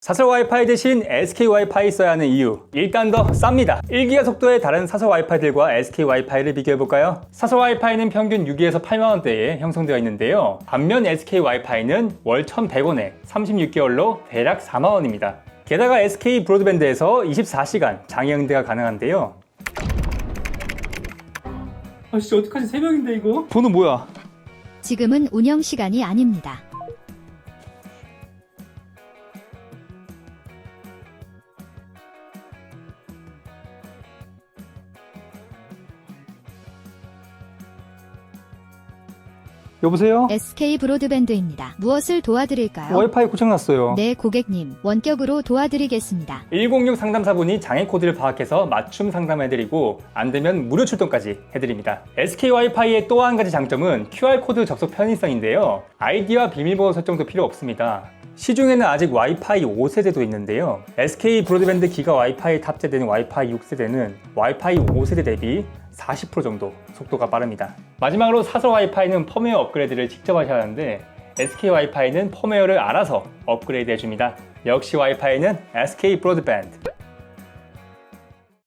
사설 와이파이 대신 SK 와이파이 써야 하는 이유 일단 더 쌉니다 1기가 속도의 다른 사설 와이파이들과 SK 와이파이를 비교해볼까요? 사설 와이파이는 평균 6에서 8만원대에 형성되어 있는데요 반면 SK 와이파이는 월 1100원에 36개월로 대략 4만원입니다 게다가 SK 브로드밴드에서 24시간 장애 응대가 가능한데요 아 진짜 어떡하지 새벽인데 이거? 번호 뭐야? 지금은 운영 시간이 아닙니다. 여보세요? SK 브로드밴드입니다. 무엇을 도와드릴까요? 와이파이 고장났어요 네, 고객님. 원격으로 도와드리겠습니다. 106 상담사분이 장애 코드를 파악해서 맞춤 상담해드리고 안 되면 무료 출동까지 해드립니다. SK 와이파이의 또 한 가지 장점은 QR 코드 접속 편의성인데요. 아이디와 비밀번호 설정도 필요 없습니다. 시중에는 아직 와이파이 5세대도 있는데요. SK 브로드밴드 기가 와이파이에 탑재되는 와이파이 6세대는 와이파이 5세대 대비 40% 정도 속도가 빠릅니다. 마지막으로 사설 와이파이는 펌웨어 업그레이드를 직접 하셔야 하는데 SK 와이파이는 펌웨어를 알아서 업그레이드 해줍니다. 역시 와이파이는 SK 브로드밴드.